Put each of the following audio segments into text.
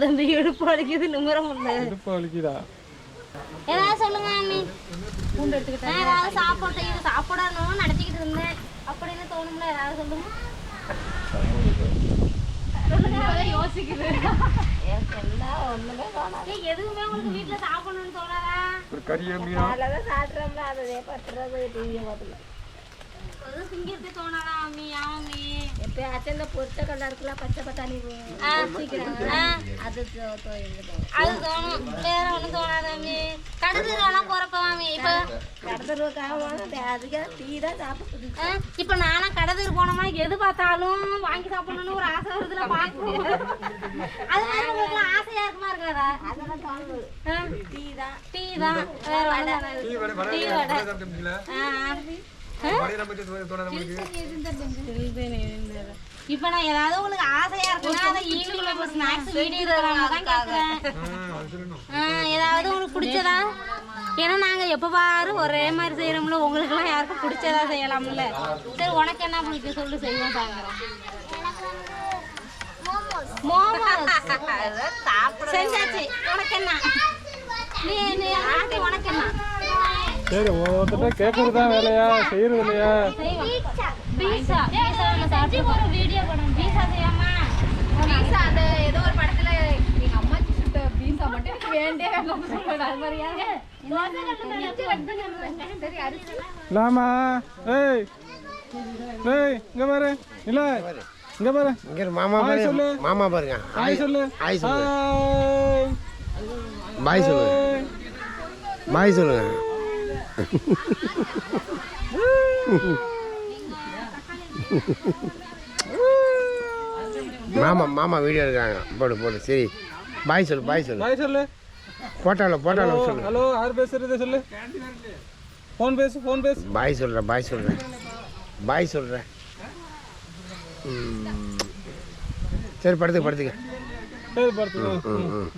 தம்பி இடுப்பு வலிக்குது நிமிர முடியல இடுப்பு வலிக்குதா? ஏதாவது சொல்லுங்க அம்மி நான் ஏதாவது சாப்பாட்டை இது சாப்பிடணும் நடத்திக்கிட்டு இருந்தேன். அப்படின்னு தோணும்ல ஏதாவது சொல்லுங்க. எனக்கு எல்லாம் ஒண்ணுமே தோணாது. ஏய், எதுவுமே உங்களுக்கு வீட்டுல சாப்பிடணும்னு தோணாதா? கறிய மீனா அது திங்கிறது தோணாதா அம்மி? ஆமி எப்பயாச்சும் இந்த பொரிச்ச கடலை இருக்குல்ல பச்சை பட்டாணி அது? அது தோணும். வேற ஒண்ணும் தோணாது அம்மி. வேணா போறப்ப மாமி இப்ப அதுக்கு டீ தான் சாப்பிடுது இப்ப நானா கடதூர் போனோமா எது பார்த்தாலும் வாங்கி சாப்பிடணும்னு ஒரு ஆசை வருதுல பாக்கணும் அது மாதிரி உங்களுக்கு ஆசையா இருக்குமா இருக்காதா? அதெல்லாம் தோணுது. ஆ, டீ தான். டீ தான். வேற தோணாது. டீ வடை. இப்ப நான் ஏதாவது உங்களுக்கு ஆசையா இருக்குன்னா அதை ஈவினிங்ல ஒரு ஸ்நாக்ஸ் வீடியோ தான் கேக்குறேன். ஏதாவது உங்களுக்கு பிடிச்சதா? ஏன்னா நாங்க எப்ப பாரு ஒரே மாதிரி செய்யறோம்ல உங்களுக்கு எல்லாம் யாருக்கும் பிடிச்சதா செய்யலாம்ல. சரி உனக்கு என்ன பிடிக்கும்? சொல்லு செய்வோம் சாயந்தரம் மோமோஸ். செஞ்சாச்சு. உனக்கு என்ன? நீ உனக்கு என்ன? சரி ஒருத்தட்ட கேட்கறது தான் வேலையா? செய்யறது இல்லையா லாமா ஏய் ஏய். இங்க பாரு. இல்ல. இங்க பாரு. இங்க மாமா ஹாய் சொல்லு. பாருங்க மாமா பாருங்க. ஹாய் சொல்லு. ஹாய் சொல்லு. ஹாய் பாய் சொல்லுங்க பாய் சொல்லுங்க மாமா மாமா வீடியோ எடுக்கிறாங்க. போடு போடு சரி. பாய் சொல்லு பாய் சொல்லு. ஹாய் சொல்லு. போட்டால போட்டால சொல்லு. ஹலோ யார் பேசுறது சொல்லு. ஃபோன் பேசு ஃபோன் பேசு. பாய் சொல்கிறேன் பாய் சொல்கிறேன் பாய் சொல்கிறேன் சரி படுத்துக்க படுத்துக்க. சரி ம்.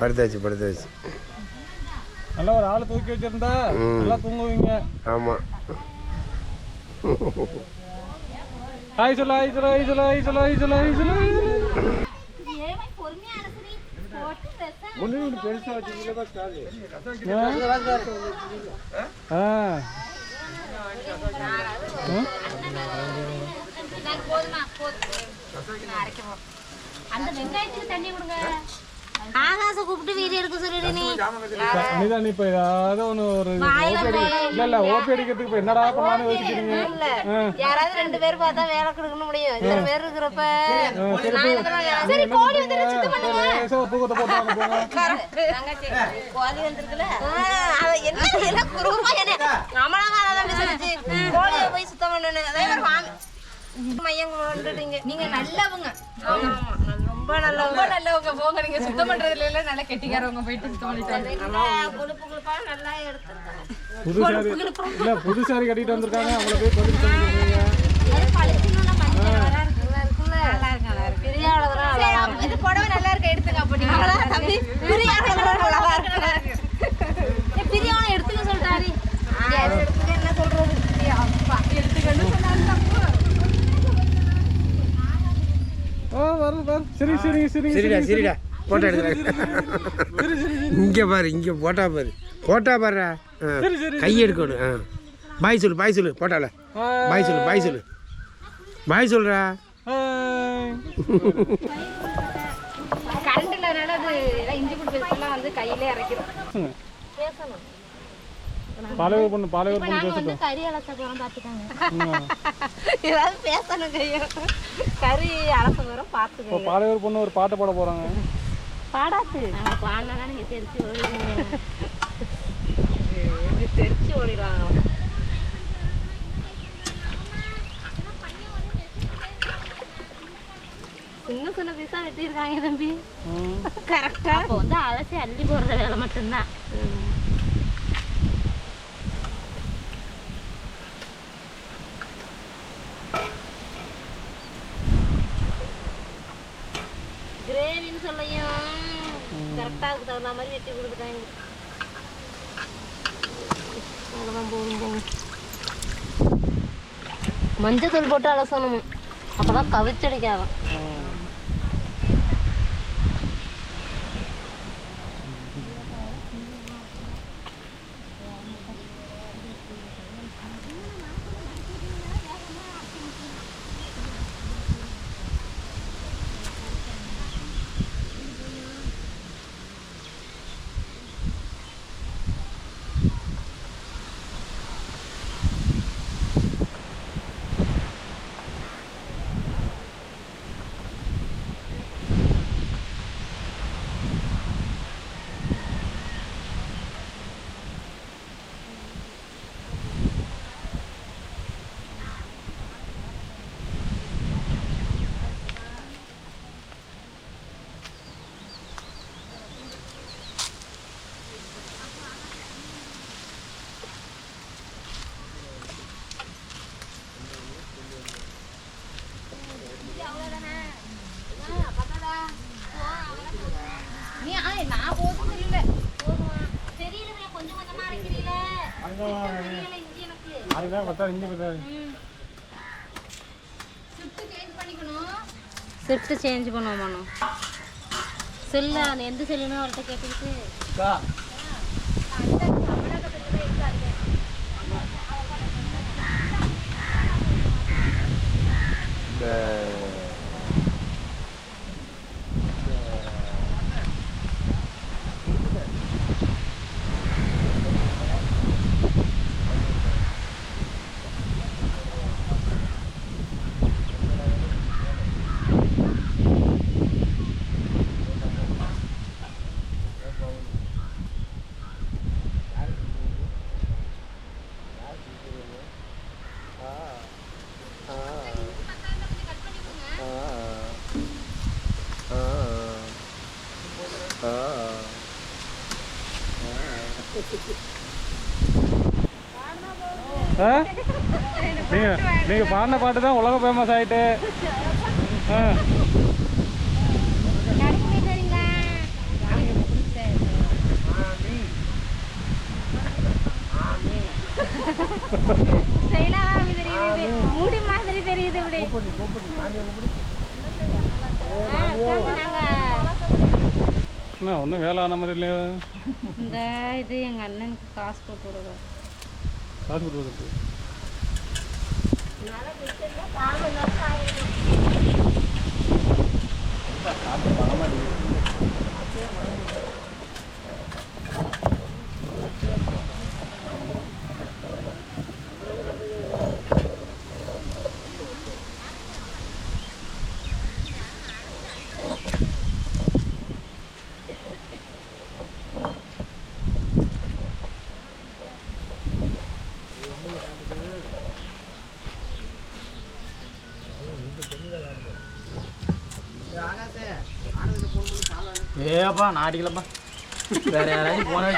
படுத்தாச்சு படுத்தாச்சு. நல்லா ஒரு ஆளை தூக்கி வச்சிருந்தா. நல்லா தூங்குவீங்க. ஆமாம் ஹாய் சொல்லு ஹாய் சொல்லு ஹாய் சொல்லு ஹாய் சொல்லு ஹாய் சொல்லு ஹாய் சொல்லு. ஆ. போதுமா போதும் அரைக்க போறேன் அந்த வெங்காயத்துக்கு தண்ணி கொடுங்க. ஆகாச கூப்பிட்டு வீடியோ எடுக்க சொல்லிடு நீ. அனிதா நீ இப்போ ஏதாவது ஒன்று ஒரு இல்லை இல்லை ஓபி அடிக்கிறதுக்கு இப்போ என்னடா பண்ணலான்னு யோசிக்கிறீங்க? யாராவது ரெண்டு பேர் பார்த்தா வேலை கொடுக்க முடியும். இத்தனை பேர் இருக்கிறப்ப சரி கோழி வந்து லேசா ஒரு தூக்கத்தை போட்டு வாங்க போங்க. தங்கச்சி கோழி வந்திருக்குல்ல? அவ என்ன எல்லாம் குறுகுறுப்பா என்ன? பேசுச்சு கோழியை போய் சுத்தம் பண்ணணும். அதே மாதிரி வாங்க மையம் கொண்டுட்டீங்க நீங்க நல்லவங்க. நல்ல- ரொம்ப நல்லவங்க. நல்லவங்க. போங்க நீங்க சுத்தம் பண்றதுல எல்லாம் நல்லா கெட்டிக்காரவங்க போயிட்டு சுத்தம் பண்ணிட்டு கொழுப்பு கொழுப்பா நல்லா சாரி இல்லை புது சாரி கட்டிட்டு வந்திருக்காங்க. அவங்கள போய் பதில் பண்ணிருக்கீங்க இது புடவை நல்லா இருக்கு? எடுத்துங்க அப்படி தம்பி பிரியாணி எடுத்துக்க சொல்லிட்டாரு எடுத்துக்க என்ன சொல்றது அப்பா எடுத்துக்கன்னு சொன்னாலும் தப்பு ஆ வரும் வரும் சரி சரி சரி சரிடா சரிடா. போட்டோ எடுத்துறாங்க இங்கே பாரு இங்கே போட்டா பாரு. போட்டா பாருடா. கை எடுக்கணும். ஆ. பாய் சொல்லு பாய் சொல்லு போட்டால. பாய் சொல்லு பாய் சொல்லு. பாய் சொல்றா. ஹாய் கரண்ட் இல்லாதனால அது எல்லாம் இஞ்சி புட்டு பேஸ்ட்லாம் வந்து கையிலே அரைக்கிறோம் பாலையூர் பொண்ணு பாலையூர் பொண்ணு பேசட்டும். கறி அலச போறோம் பாத்துக்காங்க. ஏதாவது பேசணும் கையும் கறி அலச வரும் பார்த்துக்க இப்போ பாலையூர் பொண்ணு ஒரு பாட்டு பாட போறாங்க. பாடாத்து. நாங்க பாடினா நீங்க தெரிச்சு ஓடுவீங்க தெரிச்சு ஓடிடுவாங்க. சின்ன சின்ன பீஸா வெட்டியிருக்காங்க தம்பி. கரெக்டா அப்போ வந்து அலசி அள்ளி போடுற வேலை மட்டும்தான். வெட்டி கொடுத்துட்டாங்க அவ்வளோதான் போகும் மஞ்சள் தூள் போட்டு அலசணும். அப்பதான் கவிச்சடிக்காதான் நீ ஆ நான் போதும் தெரியல போதுமா தெரியல கொஞ்சம் கொஞ்சமா அரைக்கிறீல தெரியல இஞ்சி எனக்கு பார்த்தா இங்கே பார்த்தா ஷிஃப்ட் சேஞ்ச் பண்ணுவோம் செல்லு அந்த எந்த செல்லுன்னு அவர்கிட்ட கேட்டுக்கிட்டு. நீங்கள் நீங்கள் பாடின பாட்டு தான் உலக ஃபேமஸ் ஆகிட்டு ஆ. மூடி மாதிரி தெரியுது இப்படி ஒன்றும் வேலை ஆன மாதிரி இல்லையா? இந்த இது எங்க அண்ணனுக்கு காசு போட்டு விடுவோம் காசு கொடுக்குறது ஏப்பா நான் அடிக்கலப்பா. வேற யாராவது போனா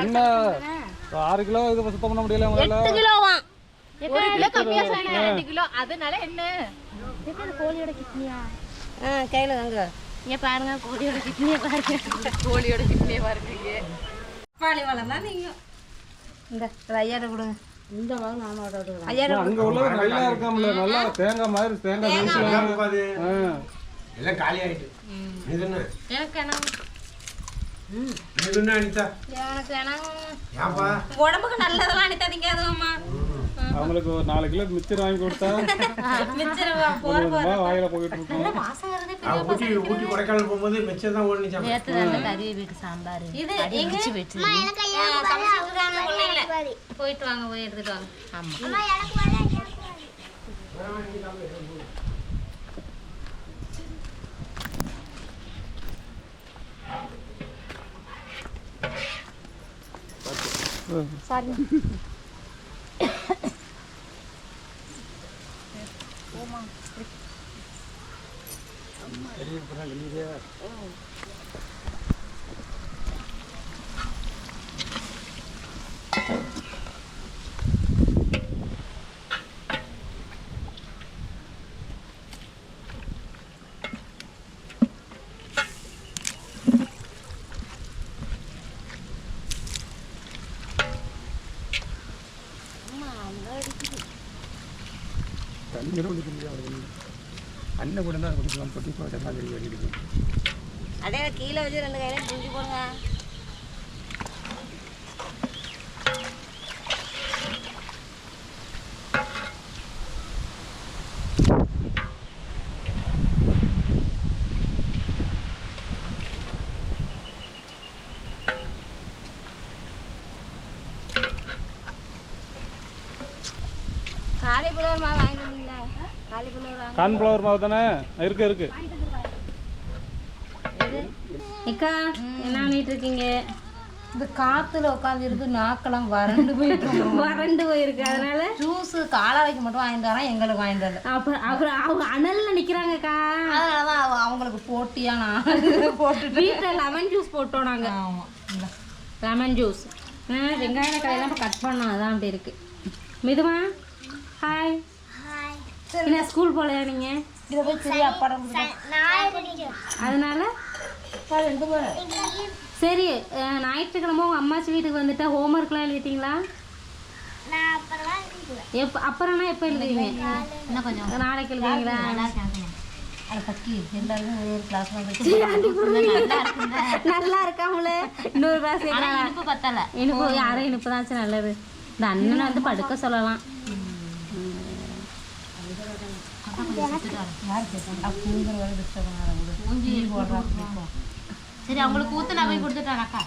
என்ன? ஆறு கிலோ இது சுத்தம் பண்ண முடியல ஒரு கிலோ கம்மியா சொன்னீங்க ரெண்டு கிலோ? அதனால என்ன? கோழியோட கிட்னியா? ஆ கையில தாங்க இங்க பாருங்க கோழியோட கிட்னியை பாருங்க. கோழியோட கிட்னியே பாருங்க பாலி வளம் தான் நீங்க. இந்த ஐயாயிரம் கொடுங்க. இந்த மாதிரி நானோட ஐயாயிரம் அங்க உள்ளது நல்லா இருக்காமல நல்லா தேங்காய் மாதிரி தேங்காய் எல்லாம். காலி ஆயிட்டு எனக்கு என்ன இது என்ன அனிதா எனக்கு என்ன ஏன்பா உடம்புக்கு நல்லதெல்லாம் அனுத்தாதீங்க அதுவும்மா அவங்களுக்கு ஒரு நாலு கிலோ மிச்சர் வாங்கி கொடுத்தா வாயில போயிட்டு இருக்கும். ஊட்டி கொடைக்கானல் போகும்போது மிச்சம் தான் அந்த கறி வீட்டு சாம்பார். இது எங்க? போயிட்டு போயிட்டு வாங்க போய் எடுத்துட்டு வாங்க. ஆமா Sorry. Oma. Jadi pernah gini dia. Oh. குடிக்க முடியாது அண்ணன் கூட தான் கொடுக்கலாம் பொட்டி போட்ட மாதிரி வேண்டியது அதே கீழே வச்சு ரெண்டு கையில தூக்கி போடுங்க. காலிஃப்ளவர் மாவா வாங்கிட்டு வந்தீங்களா காலிஃப்ளவர் வாங்க கார்ன்ஃப்ளவர் மாவு தானே? இருக்கு இருக்கு. அக்கா என்ன பண்ணிட்டு இருக்கீங்க இந்த காத்துல உட்காந்து நாக்கெல்லாம் வறண்டு போயிட்டு வறண்டு போயிருக்கு அதனால? ஜூஸ் காலாவைக்கு மட்டும் வாங்கிட்டு வரேன் எங்களுக்கு வாங்கிட்டு வரல. அப்புறம் அப்புறம் அவங்க அனல்ல நிக்கிறாங்கக்கா. அதனாலதான் அவ- அவங்களுக்கு போட்டியா நான் போட்டுட்டு. வீட்டில் லெமன் ஜூஸ் போட்டோம் நாங்க. ஆமா. லெமன் ஜூஸ் வெங்காய கடையெல்லாம் கட் பண்ணோம் அதான் அப்படி இருக்கு. மிதுமா ஹாய் என்ன ஸ்கூல் போகலையா நீங்க? இதை போய் சரி அப்பாடம் அதனால? சரி ஞாயிற்றுக்கிழமை உங்க அம்மாச்சி வீட்டுக்கு வந்துட்டா ஹோம்ஒர்க்லாம் எழுதிட்டீங்களா? எப்போ அப்புறம்னா எப்போ எழுதுவீங்க? இன்னும் கொஞ்சம். நாளைக்கு எழுதுவீங்களா? அதை பக்கி எல்லாருக்கும் ஒரு ஒரு கிளாஸ் வந்து நல்லா இருக்காமல. இன்னொரு கிளாஸ் இனிப்பு பத்தல. இனிப்பு யாரும் இனிப்பு தான் நல்லது. இந்த அண்ணனை வந்து படுக்க சொல்லலாம். சரி அவங்களுக்கு ஊத்து நான் போய் கொடுத்துட்டேன் அக்கா.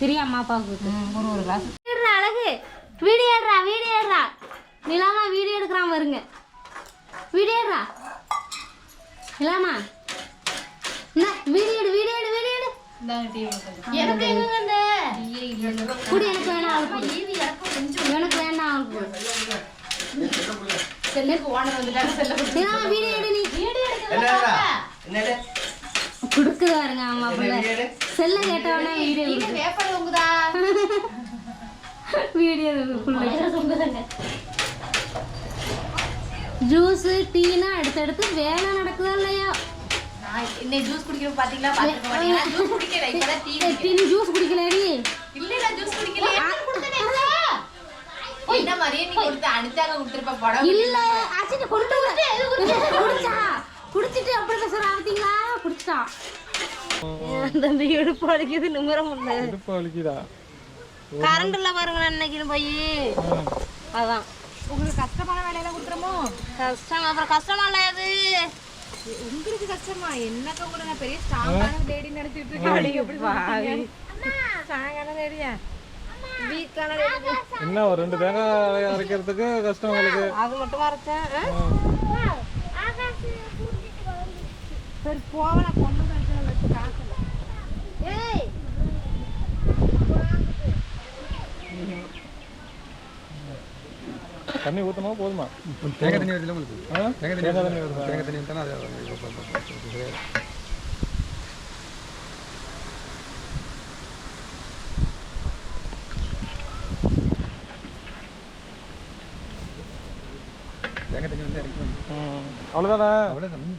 பெரிய அம்மா அப்பாவுக்கு. ஒரு ஒரு கிளாஸ் அழகு. வீடியோ எடுறா வீடியோ எடுறா. நிலாமா வீடியோ எடுக்கிறான் வருங்க வீடியோ எடுறா. நிலாமா. என்ன வீடியோ எடு வீடியோ எடு வீடியோ எடு. எனக்கு எங்க இந்த? குடி எனக்கு வேணாம். எனக்கு வேண்டாம் அவளுக்கு. செல்லுக்கு ஓனர் வந்துட்டாங்க செல்ல நிலாமா வீடியோ எடு நீ. என்னது கொடுக்குது பாருங்க ஆமா பிள்ளை. செல்ல கேட்டவொடனே வீடியோ கொடுக்கு. பேப்பர் தொங்குதா? வீடியோ பிள்ளை. ஜூஸு டீனா அடுத்தடுத்து வேலை நடக்குதா இல்லையா? நான் இன்னைக்கு ஜூஸ் குடிக்கிற பாத்தீங்களா? பாத்துக்க மாட்டீங்களா? ஜூஸ் குடிக்கல இப்பதான் டீ டீ ஜூஸ் குடிக்கலடி இல்ல நான் ஜூஸ் குடிக்கல மாதிரியே நீ கொடுத்து அனுச்சாங்க கொடுத்துருப்ப படம் இல்ல அச்சிட்டு கொண்டு வர குடிச்சா குடிச்சிட்டு அப்படி பேசுறா பார்த்தீங்களா குடிச்சா தம்பி எடுப்பு அடிக்குது நிமிர முடியல இடுப்பு கரண்ட் இல்ல பாருங்க அன்னைக்கு போய். அதான். உங்களுக்கு கஷ்டமான வேலையில கொடுத்துருமோ? கஷ்டம் அப்புறம் கஷ்டமா இல்ல அது? உங்களுக்கு கஷ்டமா? என்னக்கா கூட நான் பெரிய ஸ்ட்ராங்கான லேடி நினைச்சிட்டு இருக்கேன்? எப்படி ஸ்ட்ராங்கான லேடியா என்ன ஒரு ரெண்டு தேங்காய் அரைக்கிறதுக்கு கஷ்டம் உங்களுக்கு அது மட்டும் சரி காசு ஏய் தண்ணி ஊற்றணுமா போதுமா தேங்காய் தண்ணி வருதுல உங்களுக்கு ஆ? தேங்காய் தேங்காய் தண்ணி தண்ணி வருதா? தேங்காய் தண்ணி தானே அது தேங்காய் தண்ணி வந்து இறக்கி வந்து ம். அவ்வளோதானே.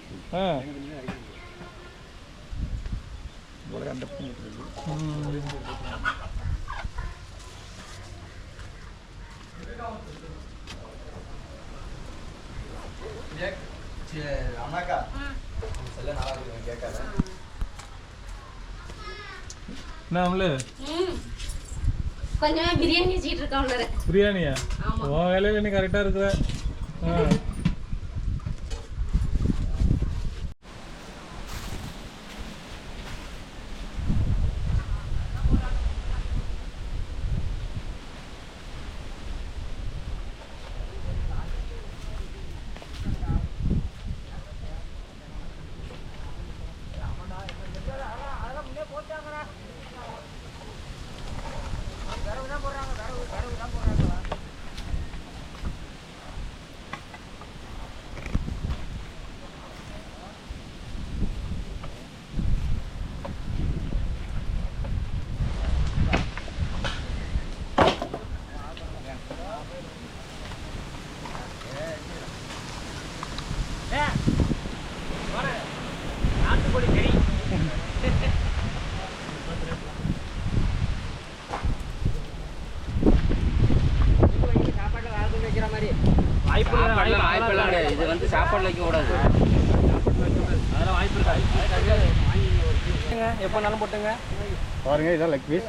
என்ன அமலு? கொஞ்சமா பிரியாணி வச்சுட்டு இருக்கா உள்ள பிரியாணியா? உன் வேலையில் நீ கரெக்டாக இருக்கிற. சாப்பாடு வைக்க கூடாது அதெல்லாம் வாய்ப்பு இருக்காது எப்போனாலும் போட்டுங்க. பாருங்க இதான் லெக் பீஸ்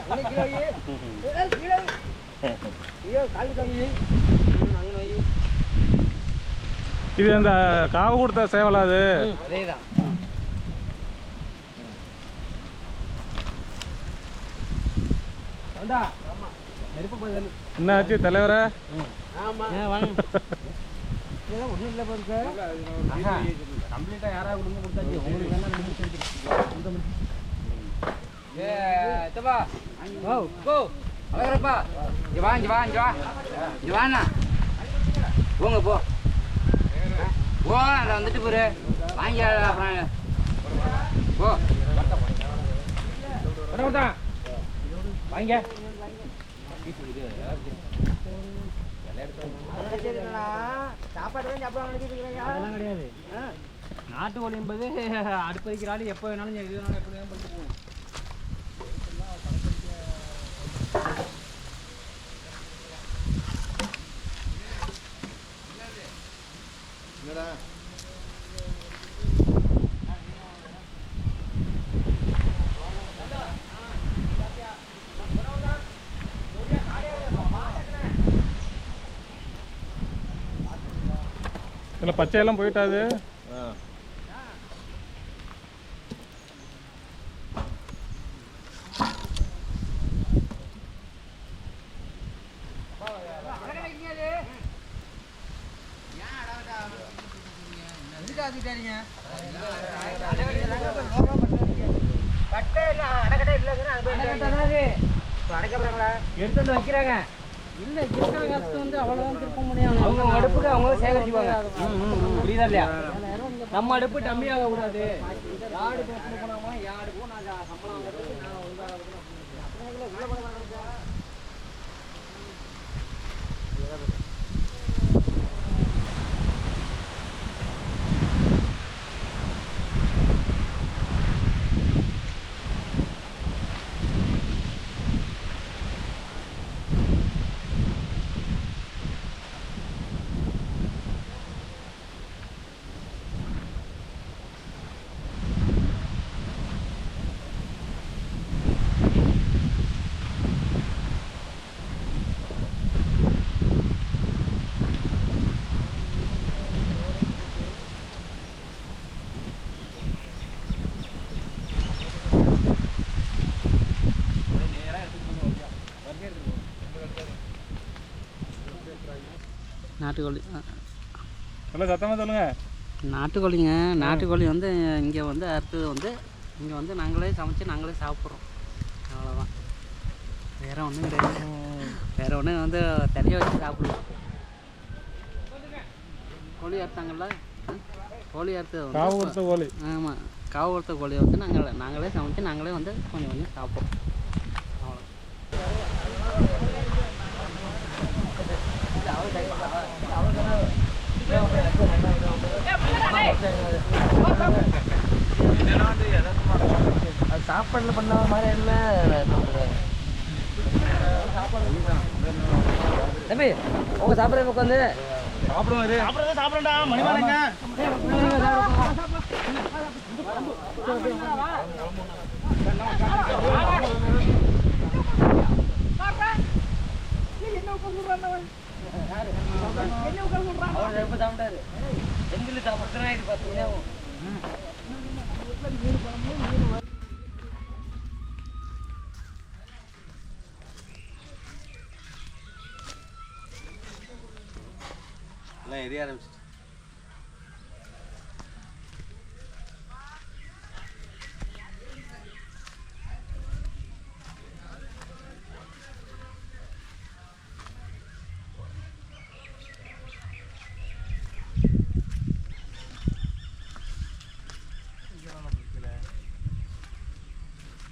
இது அந்த காவு கொடுத்த சேவலா அது? அதேதான். என்ன ஆச்சு தலைவரே? கம்ப்ளீட்டாக யாராவது கொடுங்க கொடுத்தாச்சு? உங்களுக்கு வேணா ரெண்டு. ஏ சித்தப்பா ஓ கோ அழகரப்பா. இங்க வா இங்க வா இங்க வா. இங்க வாண்ணா. போங்க போ. போ அதை வந்துட்டு போரு வாங்கி போ. வாங்க. அதெல்லாம் கிடையாது. நாட்டு கோழி என்பது அடுப்பு வைக்கிற ஆள் எப்போ வேணாலும் எது வேணாலும் போகும் இதில் பச்சையெல்லாம் போயிட்டாது எடுத்து வந்து வைக்கிறாங்க இல்ல இருக்கிற காசு வந்து அவ்வளவுதான் திருப்ப முடியும் அவங்க அடுப்புக்கு அவங்க சேகரிச்சுப்பாங்க புரியுதா இல்லையா கம்மியாக கூடாது யாருக்கு பேசணும் போனாமா யாருக்கும் நான் சம்பளம் நாட்டுக்கோழி. நல்லா சத்தமாக சொல்லுங்க. நாட்டுக்கோழிங்க. நாட்டுக்கோழி வந்து இங்கே வந்து அறுத்தது வந்து இங்கே வந்து நாங்களே சமைச்சு நாங்களே சாப்பிட்றோம். அவ்வளோதான் வேற ஒன்றும் கிடையாது. வேற ஒன்றும் வந்து தனியாக வச்சு சாப்பிடலாம் கோழி அறுத்தாங்கல்ல? கோழி அறுத்தது வந்து ஆமாம் காவு கொடுத்த கோழியை வந்து நாங்கள் நாங்களே சமைச்சு நாங்களே வந்து கொஞ்சம் கொஞ்சம் சாப்பிட்றோம். அது சாப்பாடுல பண்ண மாதிரி என்ன தம்பி உங்க சாப்பிட்ற உட்காந்து அவர் எப்ப சாப்பிட்டாரு எங்கில சாப்பிட்றேன் இது பத்து எல்லாம் எரிய ஆரம்பிச்சிட்டு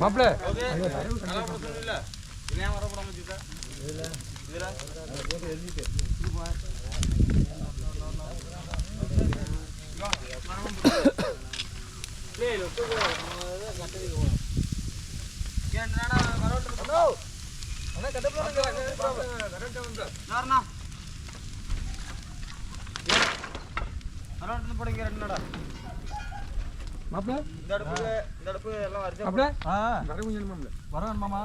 மாப்பிள்ள கரெக்டாக போடுங்க ரெண்டுடா மாப்பிள? இந்த அடுப்பு இந்த அடுப்பு எல்லாம் வருது மாப்பிள? ஆ. வர கொஞ்சம் மாப்பிள. வர மாமா.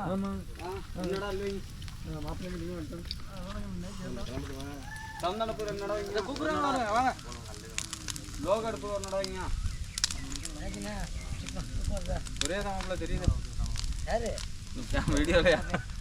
ஒரே தான் மாப்பிள? தெரியுது.